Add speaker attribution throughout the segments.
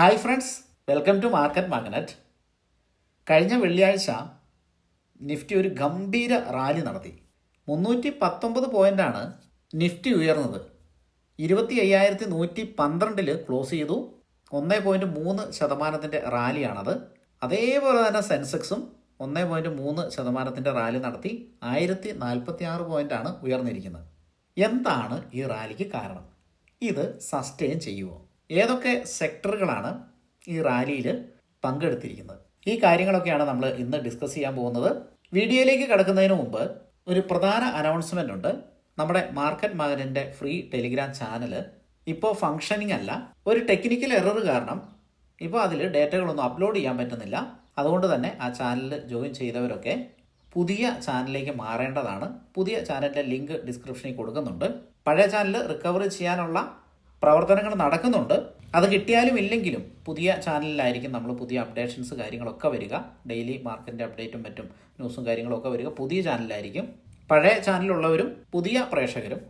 Speaker 1: Hi friends welcome to market magnet കഴിഞ്ഞ വെള്ളിയാഴ്ച Nifty ഒരു ഗംഭീര റാലി നടത്തി. മുന്നൂറ്റി പത്തൊമ്പത് പോയിന്റാണ് നിഫ്റ്റി ഉയർന്നത്. ഇരുപത്തി അയ്യായിരത്തി നൂറ്റി പന്ത്രണ്ടിൽ ക്ലോസ് ചെയ്തു. ഒന്നേ പോയിന്റ് മൂന്ന് ശതമാനത്തിന്റെ റാലിയാണത്. അതേപോലെ തന്നെ സെൻസെക്സും ഒന്നേ പോയിന്റ് മൂന്ന് ശതമാനത്തിന്റെ റാലി നടത്തി. ആയിരത്തി നാൽപ്പത്തി ആറ് പോയിന്റാണ് ഉയർന്നിരിക്കുന്നത്. എന്താണ് ഈ റാലിക്ക് കാരണം? ഇത് സസ്റ്റെയിൻ ചെയ്യുമോ ഏതൊക്കെ സെക്ടറുകളാണ് ഈ റാലിയിൽ പങ്കെടുത്തിരിക്കുന്നത്? ഈ കാര്യങ്ങളൊക്കെയാണ് നമ്മൾ ഇന്ന് ഡിസ്കസ് ചെയ്യാൻ പോകുന്നത്. വീഡിയോയിലേക്ക് കടക്കുന്നതിന് മുമ്പ് ഒരു പ്രധാന അനൗൺസ്മെന്റ് ഉണ്ട്. നമ്മുടെ മാർക്കറ്റ് മകനിന്റെ ഫ്രീ ടെലിഗ്രാം ചാനൽ ഇപ്പോൾ ഫങ്ഷനിങ് അല്ല. ഒരു ടെക്നിക്കൽ എറർ കാരണം ഇപ്പോൾ അതിൽ ഡേറ്റകളൊന്നും അപ്ലോഡ് ചെയ്യാൻ പറ്റുന്നില്ല. അതുകൊണ്ട് തന്നെ ആ ചാനലിൽ ജോയിൻ ചെയ്തവരൊക്കെ പുതിയ ചാനലിലേക്ക് മാറേണ്ടതാണ്. പുതിയ ചാനലിന്റെ ലിങ്ക് ഡിസ്ക്രിപ്ഷനിൽ കൊടുക്കുന്നുണ്ട്. പഴയ ചാനൽ റിക്കവറി ചെയ്യാനുള്ള പ്രവർത്തനങ്ങൾ നടക്കുന്നുണ്ട്. അത് കിട്ടിയാലും ഇല്ലെങ്കിലും പുതിയ ചാനലിലായിരിക്കും നമ്മൾ പുതിയ അപ്ഡേഷൻസ് കാര്യങ്ങളൊക്കെ വരിക. ഡെയിലി മാർക്കറ്റിന്റെ അപ്ഡേറ്റും മറ്റും ന്യൂസും കാര്യങ്ങളൊക്കെ വരിക. പുതിയ ചാനലിലായിരിക്കും. പഴയ ചാനലുള്ളവരും പുതിയ പ്രേക്ഷകരും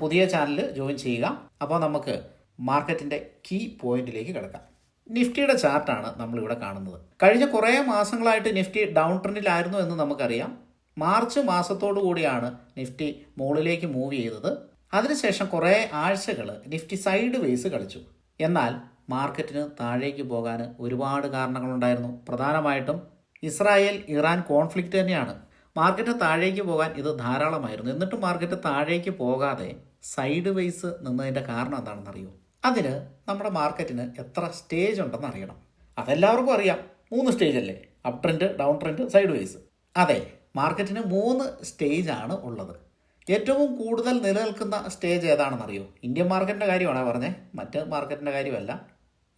Speaker 1: പുതിയ ചാനൽ ജോയിൻ ചെയ്യുക. അപ്പോൾ നമുക്ക് മാർക്കറ്റിന്റെ കീ പോയിന്റിലേക്ക് കിടക്കാം. നിഫ്റ്റിയുടെ ചാർട്ടാണ് നമ്മളിവിടെ കാണുന്നത്. കഴിഞ്ഞ കുറേ മാസങ്ങളായിട്ട് നിഫ്റ്റി ഡൗൺ ട്രെൻഡിലായിരുന്നു എന്ന് നമുക്കറിയാം. മാർച്ച് മാസത്തോടു കൂടിയാണ് നിഫ്റ്റി മുകളിലേക്ക് മൂവ് ചെയ്തത്. അതിനുശേഷം കുറേ ആഴ്ചകൾ നിഫ്റ്റി സൈഡ് വേസ് കളിച്ചു. എന്നാൽ മാർക്കറ്റിന് താഴേക്ക് പോകാൻ ഒരുപാട് കാരണങ്ങളുണ്ടായിരുന്നു. പ്രധാനമായിട്ടും ഇസ്രായേൽ ഇറാൻ കോൺഫ്ലിക്റ്റ് തന്നെയാണ്. മാർക്കറ്റ് താഴേക്ക് പോകാൻ ഇത് ധാരാളമായിരുന്നു. എന്നിട്ടും മാർക്കറ്റ് താഴേക്ക് പോകാതെ സൈഡ് വേസ് നിന്നതിന്റെ കാരണം എന്താണെന്ന് അറിയൂ? അതിന് നമ്മുടെ മാർക്കറ്റിന് എത്ര സ്റ്റേജ് ഉണ്ടെന്ന് അറിയണം. അതെല്ലാവർക്കും അറിയാം. മൂന്ന് സ്റ്റേജ് അല്ലേ? Up trend down trend sideways. അതെ മാർക്കറ്റിന് മൂന്ന് സ്റ്റേജ് ആണ് ഉള്ളത്. ഏറ്റവും കൂടുതൽ നിലനിൽക്കുന്ന സ്റ്റേജ് ഏതാണെന്നറിയോ? ഇന്ത്യൻ മാർക്കറ്റിന്റെ കാര്യമാണ് പറഞ്ഞത് മറ്റ് മാർക്കറ്റിന്റെ കാര്യമല്ല.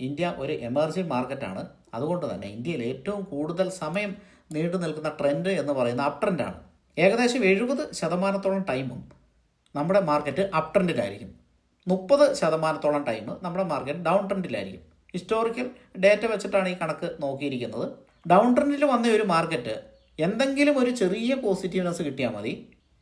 Speaker 1: ഇന്ത്യ ഒരു എമർജിംഗ് മാർക്കറ്റാണ് അതുകൊണ്ട് തന്നെ ഇന്ത്യയിൽ ഏറ്റവും കൂടുതൽ സമയം നീണ്ടു നിൽക്കുന്ന ട്രെൻഡ് എന്ന് പറയുന്ന അപ് ട്രെൻഡാണ് ഏകദേശം എഴുപത് ശതമാനത്തോളം ടൈമും നമ്മുടെ മാർക്കറ്റ് അപ് ട്രെൻഡിലായിരിക്കും മുപ്പത് ശതമാനത്തോളം ടൈം നമ്മുടെ മാർക്കറ്റ് ഡൗൺ ട്രെൻഡിലായിരിക്കും ഹിസ്റ്റോറിക്കൽ ഡേറ്റ വെച്ചിട്ടാണ് ഈ കണക്ക് നോക്കിയിരിക്കുന്നത്. ഡൗൺ ട്രെൻഡിൽ വന്ന ഒരു മാർക്കറ്റ് എന്തെങ്കിലും ഒരു ചെറിയ പോസിറ്റീവ്നെസ് കിട്ടിയാൽ മതി.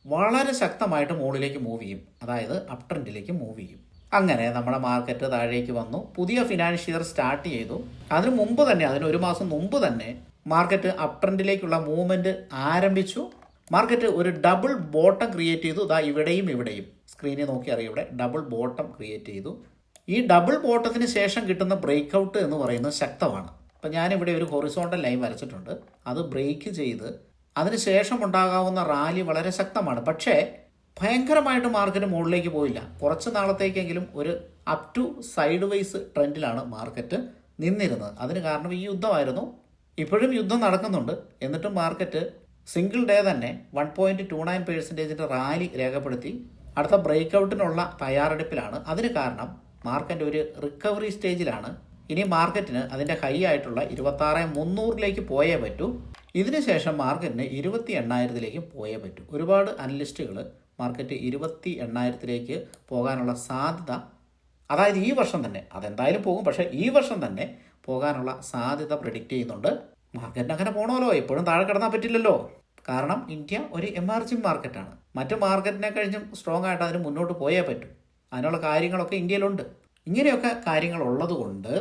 Speaker 1: വളരെ ശക്തമായിട്ട് മുകളിലേക്ക് മൂവ് ചെയ്യും. അതായത് അപ് ട്രെൻഡിലേക്ക് മൂവ് ചെയ്യും. അങ്ങനെ നമ്മുടെ മാർക്കറ്റ് താഴേക്ക് വന്നു. പുതിയ ഫിനാൻഷ്യൽ ഇയർ സ്റ്റാർട്ട് ചെയ്തു. അതിന് മുമ്പ് തന്നെ അതിന് ഒരു മാസം മുമ്പ് തന്നെ മാർക്കറ്റ് അപ് ട്രെൻഡിലേക്കുള്ള മൂവ്മെന്റ് ആരംഭിച്ചു. മാർക്കറ്റ് ഒരു ഡബിൾ ബോട്ടം ക്രിയേറ്റ് ചെയ്തു. ഇതാ ഇവിടെയും ഇവിടെയും. സ്ക്രീനിൽ നോക്കി അറിയാം ഇവിടെ. ഡബിൾ ബോട്ടം ക്രിയേറ്റ് ചെയ്തു. ഈ ഡബിൾ ബോട്ടത്തിന് ശേഷം കിട്ടുന്ന ബ്രേക്ക് ഔട്ട് എന്ന് പറയുന്നത് ശക്തമാണ്. അപ്പം ഞാനിവിടെ ഒരു ഹൊറിസോണ്ടൽ ലൈൻ വരച്ചിട്ടുണ്ട്. അത് ബ്രേക്ക് ചെയ്ത് അതിനുശേഷം ഉണ്ടാകാവുന്ന റാലി വളരെ ശക്തമാണ്. പക്ഷേ ഭയങ്കരമായിട്ട് മാർക്കറ്റ് മുകളിലേക്ക് പോയില്ല. കുറച്ച് നാളത്തേക്കെങ്കിലും ഒരു അപ് ടു സൈഡ് വൈസ് ട്രെൻഡിലാണ് മാർക്കറ്റ് നിന്നിരുന്നത്. അതിന് കാരണം ഈ യുദ്ധമായിരുന്നു. ഇപ്പോഴും യുദ്ധം നടക്കുന്നുണ്ട്. എന്നിട്ടും മാർക്കറ്റ് സിംഗിൾ ഡേ തന്നെ വൺ പോയിന്റ് ടു നയൻ പേഴ്സന്റേജിന്റെ റാലി രേഖപ്പെടുത്തി. അടുത്ത ബ്രേക്ക് ഔട്ടിനുള്ള തയ്യാറെടുപ്പിലാണ്. അതിന് കാരണം മാർക്കറ്റ് ഒരു റിക്കവറി സ്റ്റേജിലാണ് ഇനി മാർക്കറ്റിന് അതിന്റെ ഹൈ ആയിട്ടുള്ള ഇരുപത്താറ് മുന്നൂറിലേക്ക് പോയേ പറ്റൂ. ഇതിനുശേഷം മാർക്കറ്റിന് ഇരുപത്തി എണ്ണായിരത്തിലേക്ക് പോയേ പറ്റൂ. ഒരുപാട് അനലിസ്റ്റുകൾ മാർക്കറ്റ് ഇരുപത്തി എണ്ണായിരത്തിലേക്ക് പോകാനുള്ള സാധ്യത അതായത് ഈ വർഷം തന്നെ അതെന്തായാലും പോകും പക്ഷേ ഈ വർഷം തന്നെ പോകാനുള്ള സാധ്യത പ്രിഡിക്റ്റ് ചെയ്യുന്നുണ്ട്. മാർക്കറ്റിന് അങ്ങനെ പോകണമല്ലോ എപ്പോഴും താഴെ കിടന്നാൽ പറ്റില്ലല്ലോ. കാരണം ഇന്ത്യ ഒരു എമർജിംഗ് മാർക്കറ്റാണ് മറ്റ് മാർക്കറ്റിനെ കഴിഞ്ഞും സ്ട്രോങ് ആയിട്ട് അതിന് മുന്നോട്ട് പോയേ പറ്റൂ. അതിനുള്ള കാര്യങ്ങളൊക്കെ ഇന്ത്യയിലുണ്ട്. ഇങ്ങനെയൊക്കെ കാര്യങ്ങൾ ഉള്ളതുകൊണ്ട്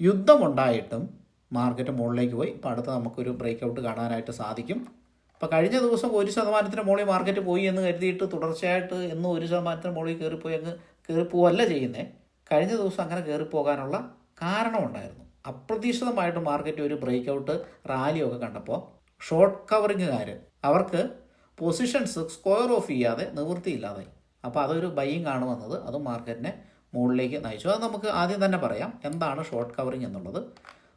Speaker 1: യുദ്ധമുണ്ടായിട്ടും മാർക്കറ്റ് മുകളിലേക്ക് പോയി. ഇപ്പോൾ അടുത്ത നമുക്കൊരു ബ്രേക്ക് ഔട്ട് കാണാനായിട്ട് സാധിക്കും. അപ്പോൾ കഴിഞ്ഞ ദിവസം ഒരു ശതമാനത്തിന് മുകളിൽ മാർക്കറ്റ് പോയി എന്ന് കരുതിയിട്ട് തുടർച്ചയായിട്ട് എന്നും ഒരു ശതമാനത്തിന് മുകളിൽ കയറിപ്പോയി അങ്ങ് കയറിപ്പോവല്ല ചെയ്യുന്നത് കഴിഞ്ഞ ദിവസം അങ്ങനെ കയറിപ്പോകാനുള്ള കാരണമുണ്ടായിരുന്നു അപ്രതീക്ഷിതമായിട്ട് മാർക്കറ്റ് ഒരു ബ്രേക്ക് ഔട്ട് റാലിയൊക്കെ കണ്ടപ്പോൾ ഷോർട്ട് കവറിങ്ങുകാർ അവർക്ക് പൊസിഷൻസ് സ്ക്വയർ ഓഫ് ചെയ്യാതെ നിവൃത്തിയില്ലാതെ. അപ്പോൾ അതൊരു ബൈയിങ് ആണ് വന്നത്. അത് മാർക്കറ്റിനെ മുകളിലേക്ക് നയിച്ചു. അത് നമുക്ക് ആദ്യം തന്നെ പറയാം. എന്താണ് ഷോർട്ട് കവറിങ് എന്നുള്ളത്?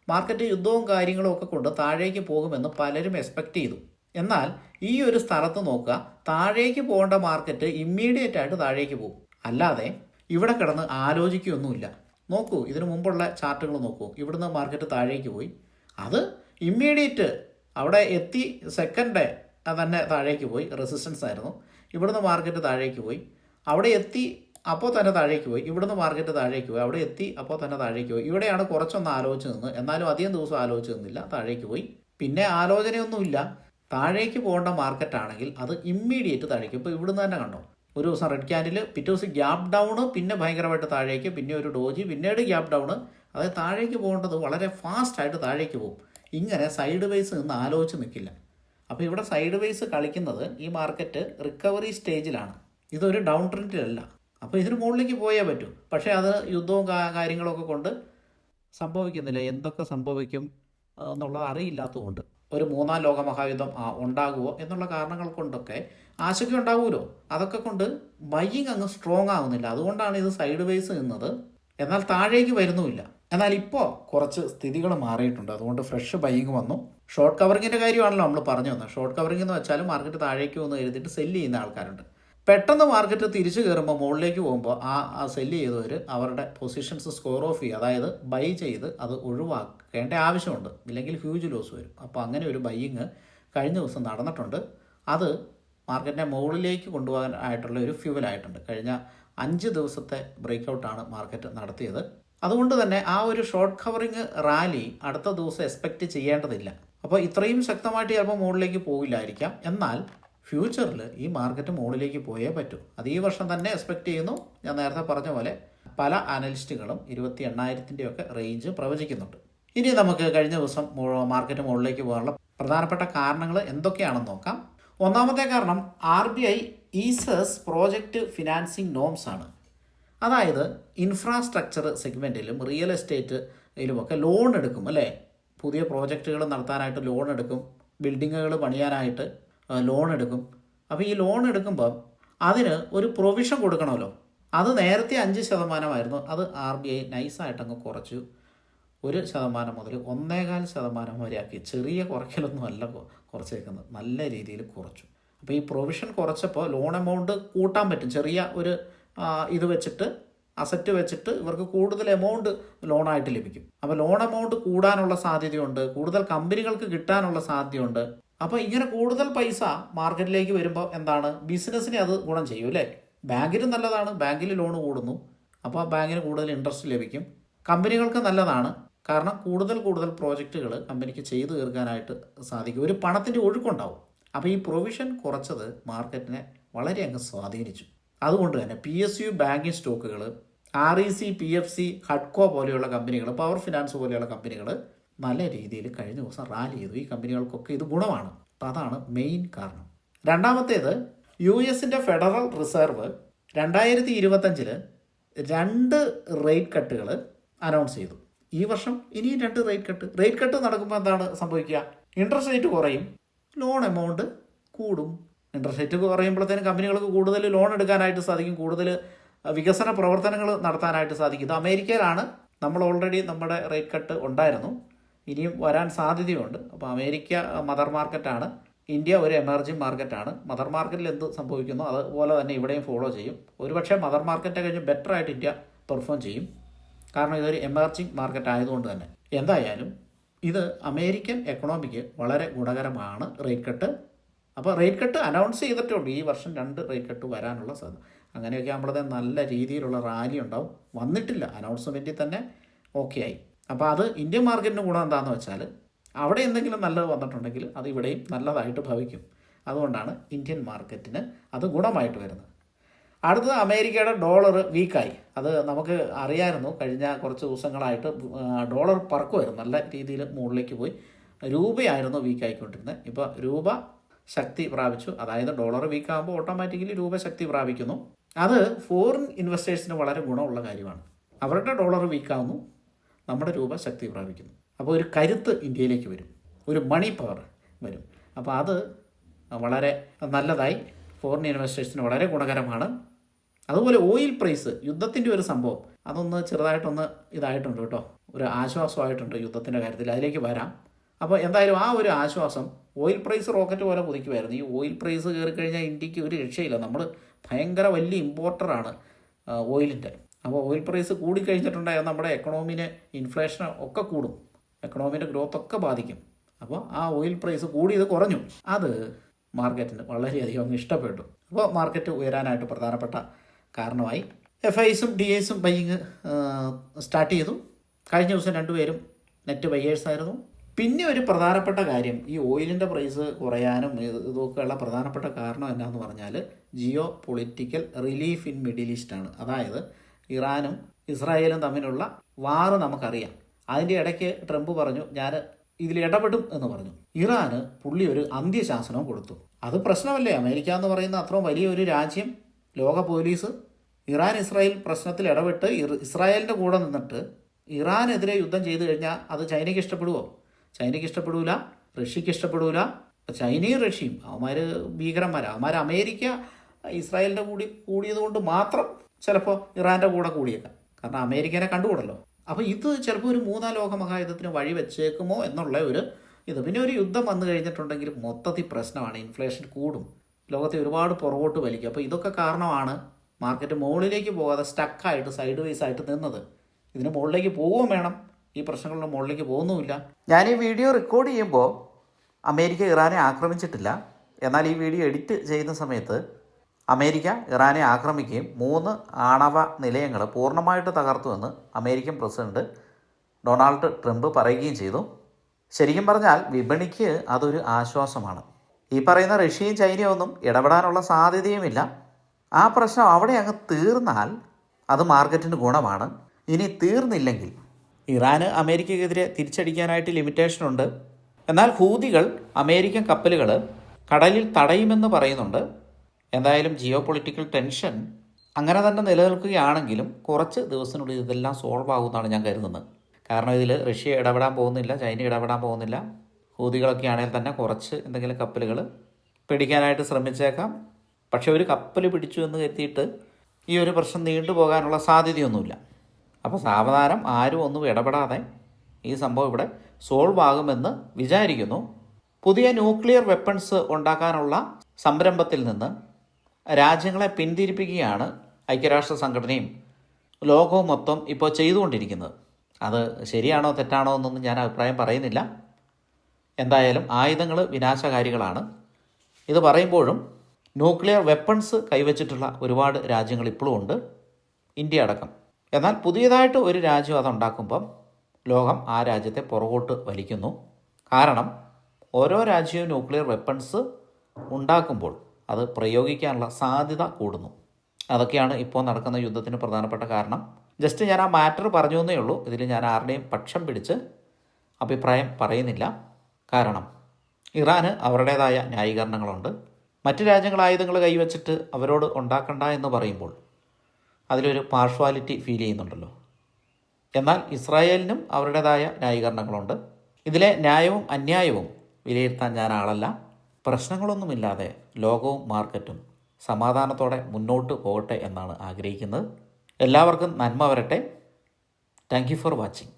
Speaker 1: മാർക്കറ്റ് യുദ്ധവും കാര്യങ്ങളും ഒക്കെ കൊണ്ട് താഴേക്ക് പോകുമെന്ന് പലരും എക്സ്പെക്റ്റ് ചെയ്തു. എന്നാൽ ഈ ഒരു സ്ഥലത്ത് നോക്കുക താഴേക്ക് പോകേണ്ട മാർക്കറ്റ് ഇമ്മീഡിയറ്റ് ആയിട്ട് താഴേക്ക് പോകും. അല്ലാതെ ഇവിടെ കിടന്ന് ആലോചിക്കുകയൊന്നുമില്ല. നോക്കൂ ഇതിനു മുമ്പുള്ള ചാർട്ടുകൾ നോക്കൂ. ഇവിടുന്ന് മാർക്കറ്റ് താഴേക്ക് പോയി. അത് ഇമ്മീഡിയറ്റ് അവിടെ എത്തി സെക്കൻഡ് തന്നെ താഴേക്ക് പോയി. റെസിസ്റ്റൻസ് ആയിരുന്നു. ഇവിടുന്ന് മാർക്കറ്റ് താഴേക്ക് പോയി. അവിടെ എത്തി അപ്പോൾ തന്നെ താഴേക്ക് പോയി. ഇവിടുന്ന് മാർക്കറ്റ് താഴേക്ക് പോയി. അവിടെ എത്തി അപ്പോൾ തന്നെ താഴേക്ക് പോയി. ഇവിടെയാണ് കുറച്ചൊന്ന് ആലോചിച്ച് നിന്ന്. എന്നാലും അധികം ദിവസം ആലോചിച്ച് നിന്നില്ല. താഴേക്ക് പോയി. പിന്നെ ആലോചനയൊന്നുമില്ല. താഴേക്ക് പോകേണ്ട മാർക്കറ്റ് ആണെങ്കിൽ അത് ഇമ്മീഡിയറ്റ് താഴേക്ക് ഇപ്പോൾ ഇവിടുന്ന് തന്നെ കണ്ടോ? ഒരു ദിവസം റെഡ് ക്യാൻഡിൽ പിറ്റേ ദിവസം ഗ്യാപ് ഡൗൺ പിന്നെ ഭയങ്കരമായിട്ട് താഴേക്ക് പിന്നെ ഒരു ഡോജി പിന്നീട് ഗ്യാപ് ഡൗൺ അതായത് താഴേക്ക് പോകേണ്ടത് വളരെ ഫാസ്റ്റായിട്ട് താഴേക്ക് പോകും. ഇങ്ങനെ സൈഡ് വൈസ് നിന്ന് ആലോചിച്ച് നിൽക്കില്ല അപ്പോൾ ഇവിടെ സൈഡ് വൈസ് കളിക്കുന്നത് ഈ മാർക്കറ്റ് റിക്കവറി സ്റ്റേജിലാണ് ഇതൊരു ഡൗൺ ട്രെൻഡിലല്ല അപ്പോൾ ഇതിന് മുകളിലേക്ക് പോയേ പറ്റൂ. പക്ഷേ അത് യുദ്ധവും കാര്യങ്ങളൊക്കെ കൊണ്ട് സംഭവിക്കുന്നില്ല. എന്തൊക്കെ സംഭവിക്കും എന്നുള്ളത് അറിയില്ലാത്തതുകൊണ്ട്. ഒരു മൂന്നാം ലോക മഹായുദ്ധം ഉണ്ടാകുമോ എന്നുള്ള കാരണങ്ങൾ കൊണ്ടൊക്കെ ആശങ്ക ഉണ്ടാകുമല്ലോ അതൊക്കെ കൊണ്ട് ബൈയിങ് അങ്ങ് സ്ട്രോങ് ആകുന്നില്ല അതുകൊണ്ടാണ് ഇത് സൈഡ് വൈസ് നിന്നത്. എന്നാൽ താഴേക്ക് വരുന്നുമില്ല. എന്നാൽ ഇപ്പോൾ കുറച്ച് സ്ഥിതികൾ മാറിയിട്ടുണ്ട്. അതുകൊണ്ട് ഫ്രഷ് ബൈയിങ് വന്നു. ഷോർട്ട് കവറിങ്ങിന്റെ കാര്യമാണല്ലോ നമ്മൾ പറഞ്ഞു വന്നത്. ഷോർട്ട് കവറിംഗ് എന്ന് വെച്ചാൽ മാർക്കറ്റ് താഴേക്ക് വന്ന് എഴുതിയിട്ട് സെല്ല് ചെയ്യുന്ന ആൾക്കാരുണ്ട്. പെട്ടെന്ന് മാർക്കറ്റ് തിരിച്ചു കയറുമ്പോൾ മുകളിലേക്ക് പോകുമ്പോൾ ആ ആ സെല്ല് ചെയ്തവർ അവരുടെ പൊസിഷൻസ് സ്കോർ ഓഫ് ചെയ്യുക അതായത് ബൈ ചെയ്ത് അത് ഒഴിവാക്കേണ്ട ആവശ്യമുണ്ട്. ഇല്ലെങ്കിൽ ഹ്യൂജ് ലോസ് വരും. അപ്പോൾ അങ്ങനെ ഒരു ബൈയിങ് കഴിഞ്ഞ ദിവസം നടന്നിട്ടുണ്ട്. അത് മാർക്കറ്റിനെ മുകളിലേക്ക് കൊണ്ടുപോകാൻ ആയിട്ടുള്ള ഒരു ഫ്യൂവലായിട്ടുണ്ട് കഴിഞ്ഞ അഞ്ച് ദിവസത്തെ ബ്രേക്കൗട്ടാണ് മാർക്കറ്റ് നടത്തിയത്. അതുകൊണ്ട് തന്നെ ആ ഒരു ഷോർട്ട് കവറിങ് റാലി അടുത്ത ദിവസം എക്സ്പെക്റ്റ് ചെയ്യേണ്ടതില്ല. അപ്പോൾ ഇത്രയും ശക്തമായിട്ട് ചിലപ്പോൾ മുകളിലേക്ക് പോകില്ലായിരിക്കാം. എന്നാൽ ഫ്യൂച്ചറിൽ ഈ മാർക്കറ്റ് മുകളിലേക്ക് പോയേ പറ്റൂ. അത് ഈ വർഷം തന്നെ എക്സ്പെക്റ്റ് ചെയ്യുന്നു. ഞാൻ നേരത്തെ പറഞ്ഞ പോലെ പല അനലിസ്റ്റുകളും ഇരുപത്തി എണ്ണായിരത്തിന്റെയൊക്കെ റേഞ്ച് പ്രവചിക്കുന്നുണ്ട്. ഇനി നമുക്ക് കഴിഞ്ഞ ദിവസം മാർക്കറ്റ് മുകളിലേക്ക് പോകാനുള്ള പ്രധാനപ്പെട്ട കാരണങ്ങൾ എന്തൊക്കെയാണെന്ന് നോക്കാം. ഒന്നാമത്തെ കാരണം R B I eases project financing norms ആണ്. അതായത് ഇൻഫ്രാസ്ട്രക്ചർ സെഗ്മെന്റിലും റിയൽ എസ്റ്റേറ്റിലുമൊക്കെ ലോൺ എടുക്കും അല്ലേ? പുതിയ പ്രോജക്റ്റുകൾ നടത്താനായിട്ട് ലോൺ എടുക്കും ബിൽഡിങ്ങുകൾ പണിയാനായിട്ട് ലോൺ എടുക്കും. അപ്പോൾ ഈ ലോൺ എടുക്കുമ്പം അതിന് ഒരു പ്രൊവിഷൻ കൊടുക്കണമല്ലോ. അത് നേരത്തെ അഞ്ച് ശതമാനമായിരുന്നു. അത് ആർ ബി ഐ നൈസായിട്ട് അങ്ങ് കുറച്ചു. ഒരു ശതമാനം മുതൽ ഒന്നേകാൽ ശതമാനം വരെ ആക്കി. ചെറിയ കുറയ്ക്കലൊന്നും അല്ല കുറച്ചേക്കുന്നത്. നല്ല രീതിയിൽ കുറച്ചു. അപ്പോൾ ഈ പ്രൊവിഷൻ കുറച്ചപ്പോൾ ലോൺ എമൗണ്ട് കൂട്ടാൻ പറ്റും. ചെറിയ ഒരു ഇത് വെച്ചിട്ട് അസറ്റ് വെച്ചിട്ട് ഇവർക്ക് കൂടുതൽ എമൗണ്ട് ലോണായിട്ട് ലഭിക്കും. അപ്പോൾ ലോൺ എമൗണ്ട് കൂടാനുള്ള സാധ്യതയുണ്ട്. കൂടുതൽ കമ്പനികൾക്ക് കിട്ടാനുള്ള സാധ്യതയുണ്ട്. അപ്പോൾ ഇങ്ങനെ കൂടുതൽ പൈസ മാർക്കറ്റിലേക്ക് വരുമ്പോൾ എന്താണ്? ബിസിനസ്സിനെ അത് ഗുണം ചെയ്യും അല്ലേ? ബാങ്കിന് നല്ലതാണ് ബാങ്കിൽ ലോൺ കൂടുന്നു. അപ്പോൾ ബാങ്കിന് കൂടുതൽ ഇൻട്രസ്റ്റ് ലഭിക്കും. കമ്പനികൾക്ക് നല്ലതാണ്. കാരണം കൂടുതൽ കൂടുതൽ പ്രോജക്റ്റുകൾ കമ്പനിക്ക് ചെയ്തു തീർക്കാനായിട്ട് സാധിക്കും. ഒരു പണത്തിന്റെ ഒഴുക്കുണ്ടാവും. അപ്പോൾ ഈ പ്രൊവിഷൻ കുറച്ചത് മാർക്കറ്റിനെ വളരെ അങ്ങ് സ്വാധീനിച്ചു. അതുകൊണ്ട് തന്നെ പി എസ് യു ബാങ്കിങ് സ്റ്റോക്കുകൾ R E C P F C ഹഡ്കോ പോലെയുള്ള കമ്പനികൾ പവർ ഫിനാൻസ് പോലെയുള്ള കമ്പനികൾ നല്ല രീതിയിൽ കഴിഞ്ഞ ദിവസം റാലി ചെയ്തു. ഈ കമ്പനികൾക്കൊക്കെ ഇത് ഗുണമാണ്. അപ്പോൾ അതാണ് മെയിൻ കാരണം. രണ്ടാമത്തേത് യു എസിന്റെ ഫെഡറൽ റിസർവ് രണ്ടായിരത്തി ഇരുപത്തഞ്ചിൽ രണ്ട് റേറ്റ് കട്ടുകൾ അനൗൺസ് ചെയ്തു. ഈ വർഷം ഇനിയും രണ്ട് റേറ്റ് കട്ട്. റേറ്റ് കട്ട് നടക്കുമ്പോൾ എന്താണ് സംഭവിക്കുക? ഇൻട്രസ്റ്റ് റേറ്റ് കുറയും. ലോൺ എമൗണ്ട് കൂടും. ഇൻട്രസ്റ്റ് റേറ്റ് കുറയുമ്പോഴത്തേനും കമ്പനികൾക്ക് കൂടുതൽ ലോൺ എടുക്കാനായിട്ട് സാധിക്കും. കൂടുതൽ വികസന പ്രവർത്തനങ്ങൾ നടത്താനായിട്ട് സാധിക്കും. ഇത് അമേരിക്കയിലാണ്. നമ്മൾ ഓൾറെഡി നമ്മുടെ റേറ്റ് കട്ട് ഉണ്ടായിരുന്നു. ഇനിയും വരാൻ സാധ്യതയുണ്ട്. അപ്പോൾ അമേരിക്ക മദർ മാർക്കറ്റാണ്. ഇന്ത്യ ഒരു എമർജിങ് മാർക്കറ്റാണ്. മദർ മാർക്കറ്റിൽ എന്ത് സംഭവിക്കുന്നു അതുപോലെ തന്നെ ഇവിടെയും ഫോളോ ചെയ്യും. ഒരുപക്ഷെ മദർ മാർക്കറ്റ് കഴിഞ്ഞ് ബെറ്റർ ആയിട്ട് ഇന്ത്യ പെർഫോം ചെയ്യും. കാരണം ഇതൊരു എമർജിങ് മാർക്കറ്റ് ആയതുകൊണ്ട് തന്നെ. എന്തായാലും ഇത് അമേരിക്കൻ എക്കണോമിക്ക് വളരെ ഗുണകരമാണ് റേറ്റ് കട്ട് അപ്പോൾ റേറ്റ് കട്ട് അനൗൺസ് ചെയ്തിട്ടുണ്ട്. ഈ വർഷം രണ്ട് റേറ്റ് കട്ട് വരാനുള്ള സാധ്യത. അങ്ങനെയൊക്കെ നമ്മളത് നല്ല രീതിയിലുള്ള റാലി ഉണ്ടാവും. വന്നിട്ടില്ല. അനൗൺസ്മെന്റിൽ തന്നെ ഓക്കെ ആയി. അപ്പോൾ അത് ഇന്ത്യൻ മാർക്കറ്റിന് ഗുണം എന്താണെന്ന് വെച്ചാൽ അവിടെ എന്തെങ്കിലും നല്ലത് വന്നിട്ടുണ്ടെങ്കിൽ അത് ഇവിടെയും നല്ലതായിട്ട് ഭവിക്കും. അതുകൊണ്ടാണ് ഇന്ത്യൻ മാർക്കറ്റിന് അത് ഗുണമായിട്ട് വരുന്നത്. അടുത്തത് അമേരിക്കയുടെ ഡോളർ വീക്കായി. അത് നമുക്ക് അറിയായിരുന്നു. കഴിഞ്ഞ കുറച്ച് ദിവസങ്ങളായിട്ട് ഡോളർ പറക്കുമായിരുന്നു നല്ല രീതിയിൽ മുകളിലേക്ക് പോയി. രൂപയായിരുന്നു വീക്കായിക്കൊണ്ടിരുന്നത്. ഇപ്പോൾ രൂപ ശക്തി പ്രാപിച്ചു. അതായത് ഡോളർ വീക്കാകുമ്പോൾ ഓട്ടോമാറ്റിക്കലി രൂപ ശക്തി പ്രാപിക്കുന്നു. അത് ഫോറിൻ ഇൻവെസ്റ്റേഴ്സിന് വളരെ ഗുണമുള്ള കാര്യമാണ്. അവരുടെ ഡോളർ വീക്കാവുന്നു. നമ്മുടെ രൂപ ശക്തി പ്രാപിക്കുന്നു. അപ്പോൾ ഒരു കരുത്ത് ഇന്ത്യയിലേക്ക് വരും. ഒരു മണി പവർ വരും. അപ്പോൾ അത് വളരെ നല്ലതായി ഫോറിൻ ഇൻവെസ്റ്റേഴ്സിന് വളരെ ഗുണകരമാണ്. അതുപോലെ ഓയിൽ പ്രൈസ് യുദ്ധത്തിന്റെ ഒരു സംഭവം. അതൊന്ന് ചെറുതായിട്ടൊന്ന് ഇതായിട്ടുണ്ട് കേട്ടോ. ഒരു ആശ്വാസമായിട്ടുണ്ട് യുദ്ധത്തിന്റെ കാര്യത്തിൽ. അതിലേക്ക് വരാം. അപ്പോൾ എന്തായാലും ആ ഒരു ആശ്വാസം ഓയിൽ പ്രൈസ് റോക്കറ്റ് പോലെ കുതിക്കുമായിരുന്നു ഈ ഓയിൽ പ്രൈസ് കയറി കഴിഞ്ഞാൽ ഇന്ത്യയ്ക്ക് ഒരു രക്ഷയില്ല. നമ്മൾ ഭയങ്കര വലിയ ഇമ്പോർട്ടറാണ് ഓയിലിന്റെ അപ്പോൾ ഓയിൽ പ്രൈസ് കൂടിക്കഴിഞ്ഞിട്ടുണ്ടായാൽ നമ്മുടെ എക്കണോമിനെ ഇൻഫ്ലേഷൻ ഒക്കെ കൂടും. എക്കണോമിന്റെ ഗ്രോത്ത് ഒക്കെ ബാധിക്കും. അപ്പോൾ ആ ഓയിൽ പ്രൈസ് കൂടിയത് കുറഞ്ഞു. അത് മാർക്കറ്റിന് വളരെയധികം ഇഷ്ടപ്പെട്ടു. അപ്പോൾ മാർക്കറ്റ് ഉയരാനായിട്ട് പ്രധാനപ്പെട്ട കാരണമായി. എഫ് ഐസും ഡി ഐസും ബൈയിങ് സ്റ്റാർട്ട് ചെയ്തു. കഴിഞ്ഞ ദിവസം രണ്ടുപേരും നെറ്റ് ബയ്യേഴ്സ് ആയിരുന്നു. പിന്നെ ഒരു പ്രധാനപ്പെട്ട കാര്യം ഈ ഓയിലിന്റെ പ്രൈസ് കുറയാനും ഇതൊക്കെ ഇതൊക്കെയുള്ള പ്രധാനപ്പെട്ട കാരണം എന്നാന്ന് പറഞ്ഞാൽ geopolitical relief in Middle East ആണ്. അതായത് ഇറാനും ഇസ്രായേലും തമ്മിലുള്ള വാർ നമുക്കറിയാം. അതിന്റെ ഇടയ്ക്ക് ട്രംപ് പറഞ്ഞു ഞാൻ ഇതിൽ ഇടപെടും എന്ന് പറഞ്ഞു. ഇറാന് പുള്ളി ഒരു അന്ത്യശാസനവും കൊടുത്തു. അത് പ്രശ്നമല്ലേ? അമേരിക്ക എന്ന് പറയുന്ന അത്രയും വലിയൊരു രാജ്യം ലോക പോലീസ് ഇറാൻ ഇസ്രായേൽ പ്രശ്നത്തിൽ ഇടപെട്ട് ഇസ്രായേലിന്റെ കൂടെ നിന്നിട്ട് ഇറാനെതിരെ യുദ്ധം ചെയ്തു കഴിഞ്ഞാൽ അത് ചൈനയ്ക്ക് ഇഷ്ടപ്പെടുമോ ചൈനയ്ക്ക് ഇഷ്ടപ്പെടൂല റഷ്യക്ക് ഇഷ്ടപ്പെടൂല. ചൈനയും റഷ്യയും അവന്മാർ ഭീകരന്മാരാണ് അവന്മാർ അമേരിക്ക ഇസ്രായേലിന്റെ കൂടി കൂടിയത് കൊണ്ട് മാത്രം ചിലപ്പോൾ ഇറാന്റെ കൂടെ കൂടിയേക്കാം. കാരണം അമേരിക്കനെ കണ്ടുകൂടല്ലോ. അപ്പോൾ ഇത് ചിലപ്പോൾ ഒരു മൂന്നാം ലോക മഹായുദ്ധത്തിന് വഴി വെച്ചേക്കുമോ എന്നുള്ള ഒരു ഇത്. പിന്നെ ഒരു യുദ്ധം വന്നു കഴിഞ്ഞിട്ടുണ്ടെങ്കിൽ മൊത്തത്തിൽ പ്രശ്നമാണ്. ഇൻഫ്ലേഷൻ കൂടും. ലോകത്തെ ഒരുപാട് പുറകോട്ട് വലിക്കും. അപ്പോൾ ഇതൊക്കെ കാരണമാണ് മാർക്കറ്റ് മുകളിലേക്ക് പോകാതെ സ്റ്റക്കായിട്ട് സൈഡ് വൈസ് ആയിട്ട് നിന്നത്. ഇതിന് മുകളിലേക്ക് പോവുകയും വേണം. ഈ പ്രശ്നങ്ങളുടെ മുകളിലേക്ക് പോകുന്നുമില്ല. ഞാൻ ഈ വീഡിയോ റെക്കോർഡ് ചെയ്യുമ്പോൾ അമേരിക്ക ഇറാനെ ആക്രമിച്ചിട്ടില്ല. എന്നാൽ ഈ വീഡിയോ എഡിറ്റ് ചെയ്യുന്ന സമയത്ത് അമേരിക്ക ഇറാനെ ആക്രമിക്കുകയും മൂന്ന് ആണവ നിലയങ്ങൾ പൂർണമായിട്ട് തകർത്തുവെന്ന് അമേരിക്കൻ പ്രസിഡന്റ് ഡൊണാൾഡ് ട്രംപ് പറയുകയും ചെയ്തു. ശരിക്കും പറഞ്ഞാൽ വിപണിക്ക് അതൊരു ആശ്വാസമാണ്. ഈ പറയുന്ന റഷ്യയും ചൈനയും ഒന്നും ഇടപെടാനുള്ള സാധ്യതയുമില്ല. ആ പ്രശ്നം അവിടെ അങ്ങ് തീർന്നാൽ അത് മാർക്കറ്റിന് ഗുണമാണ്. ഇനി തീർന്നില്ലെങ്കിൽ ഇറാന് അമേരിക്കക്കെതിരെ തിരിച്ചടിക്കാനായിട്ട് ലിമിറ്റേഷൻ ഉണ്ട്. എന്നാൽ ഹൂതികൾ അമേരിക്കൻ കപ്പലുകൾ കടലിൽ തടയുമെന്ന് പറയുന്നുണ്ട്. എന്തായാലും ജിയോ പൊളിറ്റിക്കൽ ടെൻഷൻ അങ്ങനെ തന്നെ നിലനിൽക്കുകയാണെങ്കിലും കുറച്ച് ദിവസത്തിനുള്ളിൽ ഇതെല്ലാം സോൾവ് ആകുമെന്നാണ് ഞാൻ കരുതുന്നത്. കാരണം ഇതിൽ റഷ്യ ഇടപെടാൻ പോകുന്നില്ല ചൈന ഇടപെടാൻ പോകുന്നില്ല. ഹൂതികളൊക്കെ ആണെങ്കിൽ തന്നെ കുറച്ച് എന്തെങ്കിലും കപ്പലുകൾ പിടിക്കാനായിട്ട് ശ്രമിച്ചേക്കാം. പക്ഷേ ഒരു കപ്പൽ പിടിച്ചു എന്ന് കരുതിയിട്ട് ഈ ഒരു പ്രശ്നം നീണ്ടുപോകാനുള്ള സാധ്യതയൊന്നുമില്ല. അപ്പോൾ സാവധാനം ആരും ഒന്നും ഇടപെടാതെ ഈ സംഭവം ഇവിടെ സോൾവ് ആകുമെന്ന് വിചാരിക്കുന്നു. പുതിയ ന്യൂക്ലിയർ വെപ്പൺസ് ഉണ്ടാക്കാനുള്ള സംരംഭത്തിൽ നിന്ന് രാജ്യങ്ങളെ പിന്തിരിപ്പിക്കുകയാണ് ഐക്യരാഷ്ട്ര സംഘടനയും ലോകവും മൊത്തം ഇപ്പോൾ ചെയ്തുകൊണ്ടിരിക്കുന്നത്. അത് ശരിയാണോ തെറ്റാണോ എന്നൊന്നും ഞാൻ അഭിപ്രായം പറയുന്നില്ല. എന്തായാലും ആയുധങ്ങൾ വിനാശകാരികളാണ്. ഇത് പറയുമ്പോഴും ന്യൂക്ലിയർ വെപ്പൺസ് കൈവച്ചിട്ടുള്ള ഒരുപാട് രാജ്യങ്ങൾ ഇപ്പോഴും ഉണ്ട് ഇന്ത്യ അടക്കം. എന്നാൽ പുതിയതായിട്ട് ഒരു രാജ്യം അതുണ്ടാക്കുമ്പം ലോകം ആ രാജ്യത്തെ പുറകോട്ട് വലിക്കുന്നു. കാരണം ഓരോ രാജ്യവും ന്യൂക്ലിയർ വെപ്പൺസ് ഉണ്ടാക്കുമ്പോൾ അത് പ്രയോഗിക്കാനുള്ള സാധ്യത കൂടുന്നു. അതൊക്കെയാണ് ഇപ്പോൾ നടക്കുന്ന യുദ്ധത്തിന് പ്രധാനപ്പെട്ട കാരണം. ജസ്റ്റ് ഞാൻ ആ മാറ്റർ പറഞ്ഞു എന്നേ ഉള്ളൂ. ഇതിൽ ഞാൻ ആരുടെയും പക്ഷം പിടിച്ച് അഭിപ്രായം പറയുന്നില്ല. കാരണം ഇറാന് അവരുടേതായ ന്യായീകരണങ്ങളുണ്ട്. മറ്റ് രാജ്യങ്ങൾ ആയുധങ്ങൾ കൈവച്ചിട്ട് അവരോട് ഉണ്ടാക്കണ്ട എന്ന് പറയുമ്പോൾ അതിലൊരു പാർഷ്വാലിറ്റി ഫീൽ ചെയ്യുന്നുണ്ടല്ലോ. എന്നാൽ ഇസ്രായേലിനും അവരുടേതായ ന്യായീകരണങ്ങളുണ്ട്. ഇതിലെ ന്യായവും അന്യായവും വിലയിരുത്താൻ ഞാൻ ആളല്ല. പ്രശ്നങ്ങളൊന്നുമില്ലാതെ ലോകവും മാർക്കറ്റും സമാധാനത്തോടെ മുന്നോട്ട് പോകട്ടെ എന്നാണ് ആഗ്രഹിക്കുന്നത്. എല്ലാവർക്കും നന്മ വരട്ടെ. Thank for watching